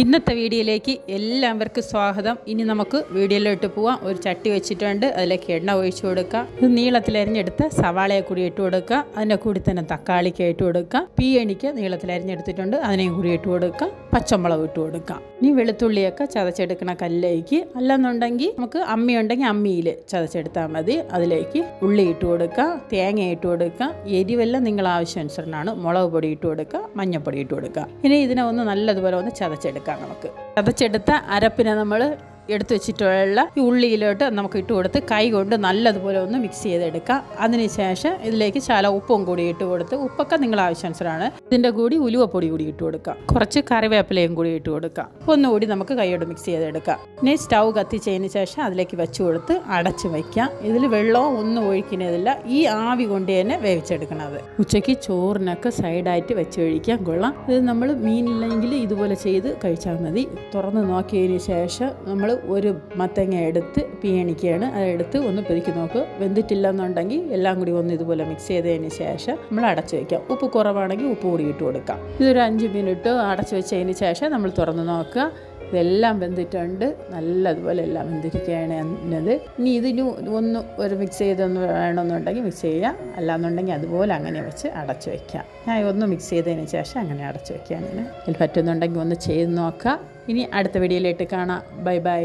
ഇന്നത്തെ വീഡിയോയിലേക്ക് എല്ലാവർക്കും സ്വാഗതം. ഇനി നമുക്ക് വീഡിയോയിലോട്ട് പോവാം. ഒരു ചട്ടി വെച്ചിട്ടുണ്ട്. അതിലേക്ക് എണ്ണ ഒഴിച്ചു കൊടുക്കാം. ഇത് നീളത്തിൽ അരിഞ്ഞെടുത്ത് സവാളയെ കൂടി ഇട്ട് കൊടുക്കുക അതിന്റെ കൂടി തന്നെ തക്കാളിക്ക് ഇട്ട് കൊടുക്കാം. പീയണിക്ക് നീളത്തിൽ അരിഞ്ഞെടുത്തിട്ടുണ്ട്. അതിനെയും കൂടി ഇട്ട് കൊടുക്കാം. പച്ചമുളക് ഇട്ട് കൊടുക്കാം. ഇനി വെളുത്തുള്ളിയൊക്കെ ചതച്ചെടുക്കണ കല്ലിലേക്ക്. അല്ലെന്നുണ്ടെങ്കിൽ നമുക്ക് അമ്മി ഉണ്ടെങ്കിൽ അമ്മിയിൽ ചതച്ചെടുത്താൽ മതി. അതിലേക്ക് ഉള്ളി ഇട്ട് കൊടുക്കുക തേങ്ങ ഇട്ട് കൊടുക്കുക എരിവെല്ലാം നിങ്ങൾ ആവശ്യാനുസരണമാണ്. മുളക് പൊടി ഇട്ട് കൊടുക്കുക മഞ്ഞൾപ്പൊടി ഇട്ട് കൊടുക്കുക. ഇനി ഇതിനെ ഒന്ന് നല്ലതുപോലെ ഒന്ന് ചതച്ചെടുക്കാം നമുക്ക്. ചതച്ചെടുത്ത അരപ്പിനെ നമ്മൾ എടുത്തു വെച്ചിട്ടുള്ള ഈ ഉള്ളിയിലോട്ട് നമുക്ക് ഇട്ട് കൊടുത്ത് കൈ കൊണ്ട് നല്ലതുപോലെ ഒന്ന് മിക്സ് ചെയ്തെടുക്കാം. അതിനുശേഷം ഇതിലേക്ക് ശാല ഉപ്പും കൂടി ഇട്ട് കൊടുത്ത് ഉപ്പൊക്കെ നിങ്ങൾ ആവശ്യാനുസരമാണ് ഇതിന്റെ കൂടി ഉലുവപ്പൊടി കൂടി ഇട്ട് കൊടുക്കാം. കുറച്ച് കറിവേപ്പിലയും കൂടി ഇട്ട് കൊടുക്കാം. ഒന്നുകൂടി നമുക്ക് കൈയോട് മിക്സ് ചെയ്തെടുക്കാം. ഇനി സ്റ്റൗ കത്തിച്ചതിന് ശേഷം അതിലേക്ക് വെച്ച് കൊടുത്ത് അടച്ച് വയ്ക്കാം. ഇതിൽ വെള്ളവും ഒന്നും ഒഴിക്കുന്നതില്ല. ഈ ആവി കൊണ്ട് തന്നെ വേവിച്ചെടുക്കണത്. ഉച്ചയ്ക്ക് ചോറിനൊക്കെ സൈഡായിട്ട് വെച്ച് കഴിക്കാൻ കൊള്ളാം. ഇത് നമ്മൾ മീനില്ലെങ്കിൽ ഇതുപോലെ ചെയ്ത് കഴിച്ചാൽ മതി. തുറന്ന് നോക്കിയതിന് ശേഷം നമ്മൾ ഒരു മത്തങ്ങ എടുത്ത് പീയണിക്കുകയാണ് അതെടുത്ത് ഒന്ന് പെരുക്കി നോക്ക്. വെന്തിട്ടില്ല എന്നുണ്ടെങ്കിൽ എല്ലാം കൂടി ഒന്ന് ഇതുപോലെ മിക്സ് ചെയ്തതിന് ശേഷം നമ്മൾ അടച്ചു വയ്ക്കാം ഉപ്പ് കുറവാണെങ്കിൽ ഉപ്പ് കൂടി ഇട്ട് കൊടുക്കാം. ഇതൊരു അഞ്ച് മിനിറ്റ് അടച്ചു വെച്ചതിന് ശേഷം നമ്മൾ തുറന്ന് നോക്കുക. ഇതെല്ലാം വെന്തിട്ടുണ്ട്. നല്ലതുപോലെ എല്ലാം വെന്തിരിക്കുകയാണ് എന്നത്. ഇനി ഇതിന് ഒന്ന് ഒരു മിക്സ് ചെയ്തൊന്ന് വേണമെന്നുണ്ടെങ്കിൽ മിക്സ് ചെയ്യാം. അല്ലാന്നുണ്ടെങ്കിൽ അതുപോലെ അങ്ങനെ വെച്ച് അടച്ചു വയ്ക്കാം ഞാൻ ഒന്ന് മിക്സ് ചെയ്തതിന് ശേഷം അങ്ങനെ അടച്ചു വയ്ക്കാം ഇതിൽ പറ്റുന്നുണ്ടെങ്കിൽ ഒന്ന് ചെയ്ത് നോക്കാം. ഇനി അടുത്ത വീഡിയോയിലേക്ക് കാണാം. Bye bye.